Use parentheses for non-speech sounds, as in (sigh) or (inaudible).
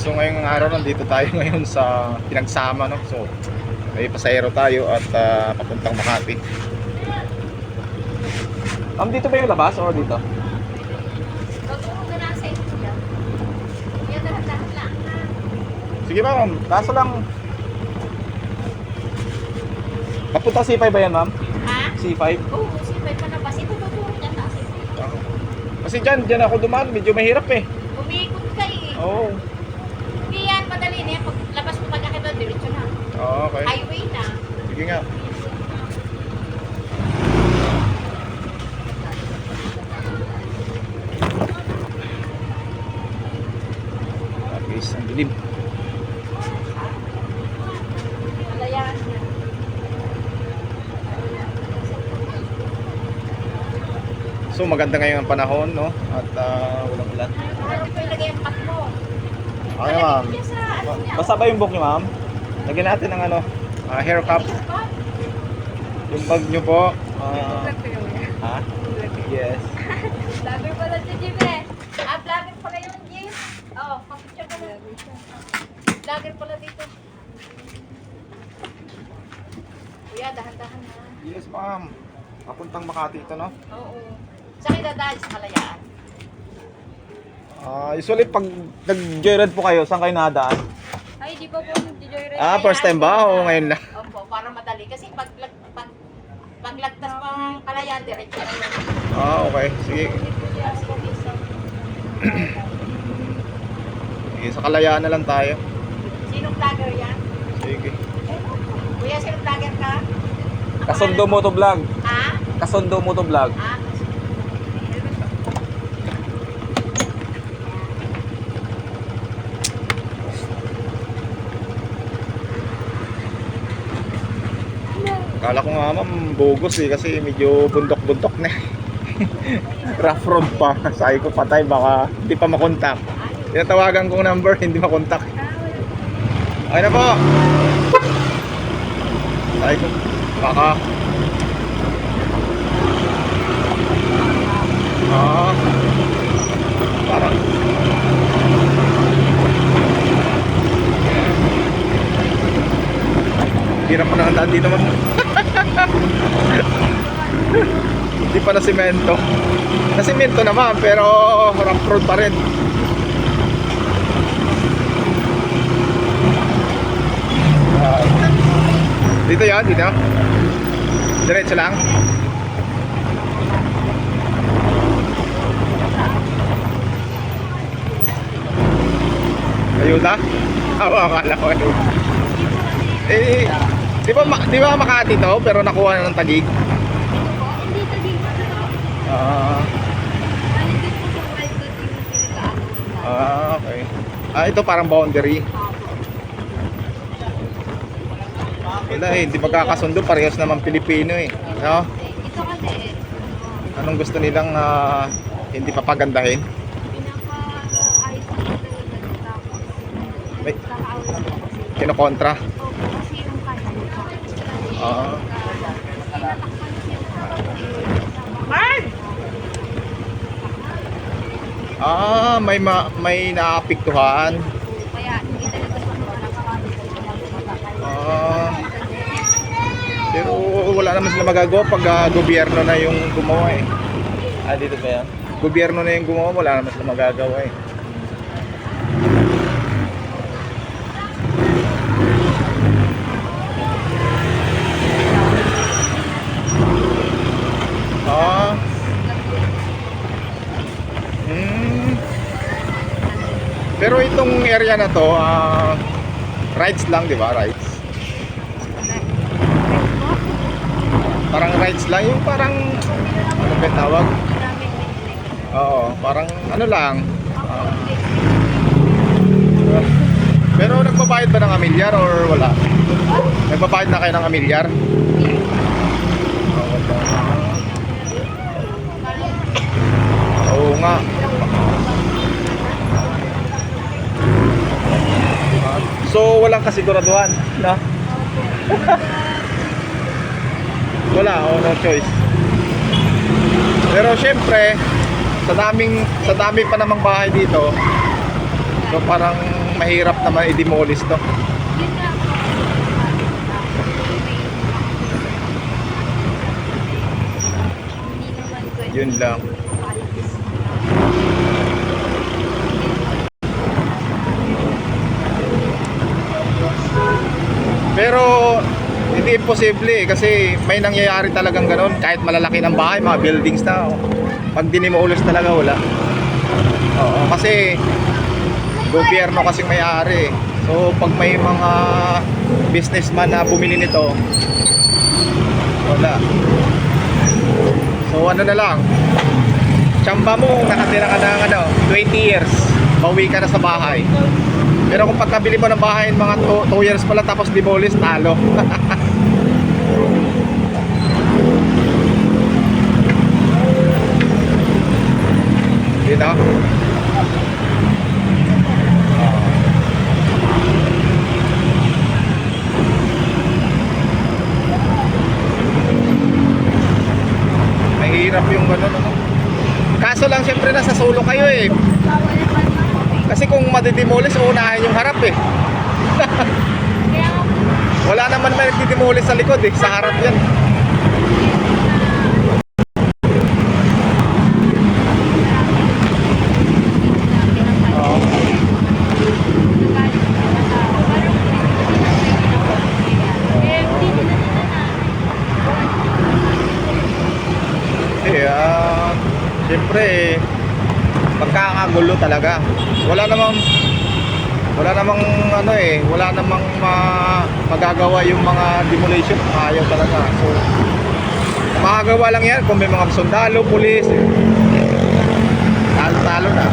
So ngayong araw nandito tayo (laughs) ngayon sa pinagsama no. So may pasahero tayo at ah, papuntang Makati. Ma'am, dito ba yung labas o dito? Sa. Sige ma'am, kaso lang Papunta C5 ba yan ma'am? Ha? C5? Oo, sipay pa na ba? Ito tutulong niya na. Kasi dyan, dyan ako dumaan, medyo mahirap eh. Umikot ka eh. Oo. Hindi yan, madali na yan. Pag labas mo kanya kita, diretso na. Oh, okay. Highway na. Sige nga. Guys, ang dilim. So maganda ngayon ang panahon, no? At ah, walang ulan. Hindi ko ilagay ang pack mo. Okay, ma'am. Sa ano. Basta ba yung book niyo, ma'am? Lagyan natin ng ano, ah, hair cap. Yung bag niyo po. ah, ha? Yes. (laughs) Vlogger pala si Jim eh. Ah, vlogger pala yung Jim. Oo, oh, picture ka na. Vlogger pala dito. Kuya, dahan-dahan na. Yes, ma'am. Papuntang Makati ito, no? Oo. Saan dadaan sa kalayaan? Ah, usually pag nag-joyride po kayo, saan kayo nadaan? Ay, di ba po nag-joyride? Ah, first time ba o ngayon lang? Opo, para madali. Kasi pag, pag, pag paglagtas pa ng kalayaan, diretso na yun. Ah, okay. Sige. Sige, sa kalayaan na lang tayo. Sinong vlogger yan? Sige. Kuya, sinong vlogger ka? Kasundo pangalan mo to vlog. Ha? Kasundo mo to vlog. Ah, Kala ko nga ma'am, bogus eh kasi medyo bundok-bundok na. (laughs) Rough road pa. Sabi ko patay baka hindi pa makontak. Tinatawagan kong number, hindi makontak. Okay na po. Sabi ko, baka. Ah. Parang. Hirap na daan dito man. (laughs) Hindi pa na simento. Na simento naman pero rough road pa rin. Dito yan, dito. Diretso lang. Ayuda? Oo, (laughs) akala ko ayuda. Eh, di ba, di ba Makati to, pero nakuha na ng tagig? Hindi din. Ah, ah, okay. Ah, ito parang boundary. Wala eh, hindi magkakasundo, parehas naman Pilipino eh. No? Ito kasi, Anong gusto nilang ah, hindi papagandahin? pinaka-ayos ko talaga kasi. kinokontra. Opo, kasi yung kanya. Ah. Tinatakpan siya. Ah, may ma- may naapektuhan. Kaya hindi talaga sa mga nakakawin Ah. Pero wala naman sila magagawa pag ah, gobyerno na yung gumawa eh. Ah, dito ba yan? Gobyerno na yung gumawa, wala naman sila magagawa eh. Ah. Hmm. Pero itong area na to, ah, rides lang, di ba? Rides. Parang rides lang, yung parang, ano ba tawag? Oo, parang ano lang. ah, pero nagbabayad ba ng amilyar or wala? Nagbabayad na kayo ng amilyar? Oo nga. Ah, So walang kasiguraduhan, no? (laughs) Wala, oh, no choice. Pero syempre, sa daming sa dami pa namang bahay dito, so parang mahirap naman i-demolish to. Yun lang. Pero hindi imposible eh, kasi may nangyayari talagang ganun kahit malalaki ng bahay, mga buildings na. oh. Pag dinimolish talaga wala. Oo, kasi gobyerno kasing may-ari. So pag may mga businessman na bumili nito, wala. So ano na lang, tsamba mo, nakatira ka ng ano, 20 years, bawi ka na sa bahay. Pero kung pagkabili mo ng bahay mga 2 years pala tapos demolish, talo. (laughs) Dito? Mahirap yung gano'n ano. Kaso lang siyempre nasa solo kayo eh. Bawal naman ako eh. Kasi kung madidemolish, unahin yung harap eh. (laughs) Wala naman may nagdidemolish sa likod eh. Sa harap yan. Siyempre eh, magkakagulo talaga. Wala namang wala namang ano eh, wala namang ma- magagawa yung mga demolition, ayaw talaga. So, makagawa lang yan kung may mga sundalo, pulis. Talo-talo na.